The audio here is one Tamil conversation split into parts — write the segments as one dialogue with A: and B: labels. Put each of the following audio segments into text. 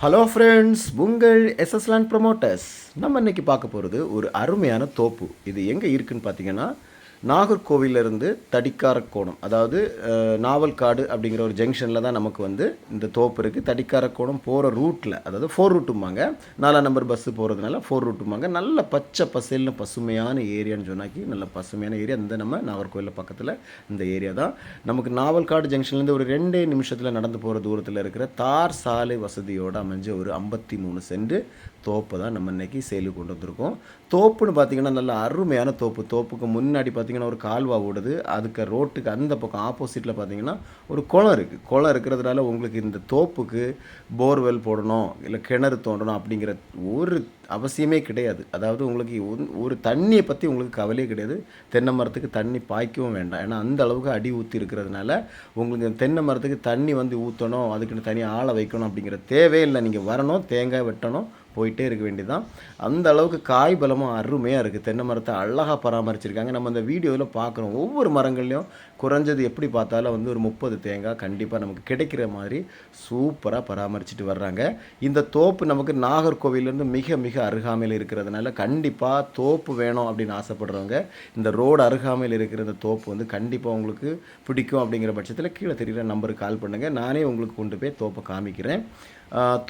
A: ஹலோ ஃப்ரெண்ட்ஸ் உங்கள் எஸ்எஸ்லேண்ட் ப்ரொமோட்டர்ஸ் நம்ம இன்னைக்கு பார்க்க போகிறது ஒரு அருமையான தோப்பு. இது எங்கே இருக்குன்னு பார்த்தீங்கன்னா நாகர்கோவிலிருந்து தடிக்காரக்கோணம் அதாவது நாவல்காடு அப்படிங்கிற ஒரு ஜங்ஷனில் தான் நமக்கு வந்து இந்த தோப்பு இருக்குது தடிக்காரக்கோணம் போகிற ரூட்டில் அதாவது ஃபோர் ரூட்டும்பாங்க நாலாம் நம்பர் பஸ்ஸு போகிறதுனால ஃபோர் ரூட்டும்பாங்க நல்ல பச்சை பசேல்னு பசுமையான ஏரியான்னு சொன்னாக்கி நல்ல பசுமையான ஏரியா. இந்த நம்ம நாகர்கோவில் பக்கத்தில் இந்த ஏரியா தான். நமக்கு நாவல்காடு ஜங்ஷன்லேருந்து ஒரு ரெண்டே நிமிஷத்தில் நடந்து போகிற தூரத்தில் இருக்கிற தார் சாலை வசதியோடு அமைஞ்ச ஒரு ஐம்பத்தி மூணு சென்ட் தோப்பை தான் நம்ம இன்றைக்கி சேலுக்கு கொண்டு வந்திருக்கோம். தோப்புன்னு பார்த்தீங்கன்னா நல்ல அருமையான தோப்பு. தோப்புக்கு முன்னாடி பார்த்தீங்கன்னா ஒரு கால்வா ஓடுது. அதுக்கு ரோட்டுக்கு அந்த பக்கம் ஆப்போசிட்டில் பார்த்தீங்கன்னா ஒரு குளம் இருக்குது குளம் இருக்கிறதுனால உங்களுக்கு இந்த தோப்புக்கு போர்வெல் போடணும் இல்லை கிணறு தோண்டணும் அப்படிங்கிற ஒரு அவசியமே கிடையாது. அதாவது உங்களுக்கு ஒரு- ஒரு தண்ணியை பற்றி உங்களுக்கு கவலையே கிடையாது. தென்னை மரத்துக்கு தண்ணி பாய்க்கவும் வேண்டாம். ஏன்னா அந்த அளவுக்கு அடி ஊற்றி இருக்கிறதுனால உங்களுக்கு தென்னை மரத்துக்கு தண்ணி வந்து ஊற்றணும் அதுக்குன்னு தனி ஆளை வைக்கணும் அப்படிங்கிற தேவையில்லை நீங்கள் வரணும் தேங்காய் வெட்டணும் போயிட்டே இருக்க வேண்டியதுதான். அந்த அளவுக்கு காய் பலமும் அருமையாக இருக்குது தென்னை மரத்தை அழகாக பராமரிச்சிருக்காங்க. நம்ம அந்த வீடியோவில் பார்க்குறோம் ஒவ்வொரு மரங்கள்லையும் குறைஞ்சது எப்படி பார்த்தாலும் வந்து ஒரு முப்பது தேங்காய் கண்டிப்பாக நமக்கு கிடைக்கிற மாதிரி சூப்பராக பராமரிச்சுட்டு வர்றாங்க. இந்த தோப்பு நமக்கு நாகர்கோவிலேருந்து மிக மிக அருகாமையில் இருக்கிறதுனால கண்டிப்பாக தோப்பு வேணும் அப்படின்னு ஆசைப்படுறவங்க இந்த ரோடு அருகாமையில் இருக்கிற இந்த தோப்பு வந்து கண்டிப்பாக உங்களுக்கு பிடிக்கும் அப்படிங்கிற பட்சத்தில் கீழே தெரிகிற நம்பருக்கு கால் பண்ணுங்கள் நானே உங்களுக்கு கொண்டு போய் தோப்பை காமிக்கிறேன்.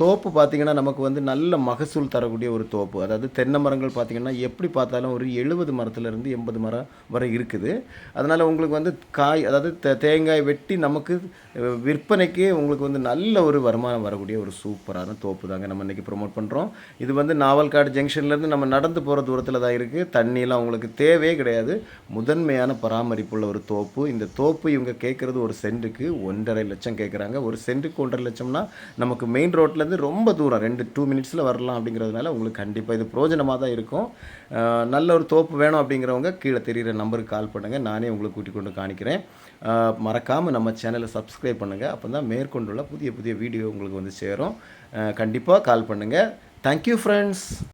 A: தோப்பு பார்த்திங்கன்னா நமக்கு வந்து நல்ல மகசூல் தரக்கூடிய ஒரு தோப்பு. அதாவது தென்னை மரங்கள் பார்த்திங்கன்னா எப்படி பார்த்தாலும் ஒரு எழுபது மரத்துலேருந்து எண்பது மரம் வரை இருக்குது. அதனால் உங்களுக்கு வந்து காய் அதாவது தே- தேங்காய் வெட்டி நமக்கு விற்பனைக்கே உங்களுக்கு வந்து நல்ல ஒரு வருமானம் வரக்கூடிய ஒரு சூப்பரான தோப்பு தாங்க நம்ம இன்றைக்கி ப்ரொமோட் பண்ணுறோம் இது வந்து நாவல்காடு ஜங்ஷன்லேருந்து நம்ம நடந்து போகிற தூரத்தில் தான் இருக்குது தண்ணியெலாம் உங்களுக்கு தேவையே கிடையாது. முதன்மையான பராமரிப்புள்ள ஒரு தோப்பு. இந்த தோப்பு இவங்க கேட்குறது ஒரு சென்ட்டுக்கு ஒன்றரை லட்சம் கேட்குறாங்க ஒரு சென்ட்டுக்கு ஒன்றரை லட்சம்னா நமக்கு மெயின் ரோட்லேருந்து ரொம்ப தூரம் ரெண்டு டூ மினிட்ஸில் வரலாம். அப்படிங்கிறதுனால உங்களுக்கு கண்டிப்பாக இது பிரோஜனமாக தான் இருக்கும். நல்ல ஒரு தோப்பு வேணும் அப்படிங்கிறவங்க கீழே தெரியிற நம்பருக்கு கால் பண்ணுங்கள் நானே உங்களுக்கு கூட்டிக் கொண்டு காணிக்கிறேன். மறக்காமல் நம்ம சேனலை சப்ஸ்கிரைப் பண்ணுங்கள் அப்போ தான் மேற்கொண்டுள்ள புதிய புதிய வீடியோ உங்களுக்கு வந்து சேரும். கண்டிப்பாக கால் பண்ணுங்கள் தேங்க்யூ ஃப்ரெண்ட்ஸ்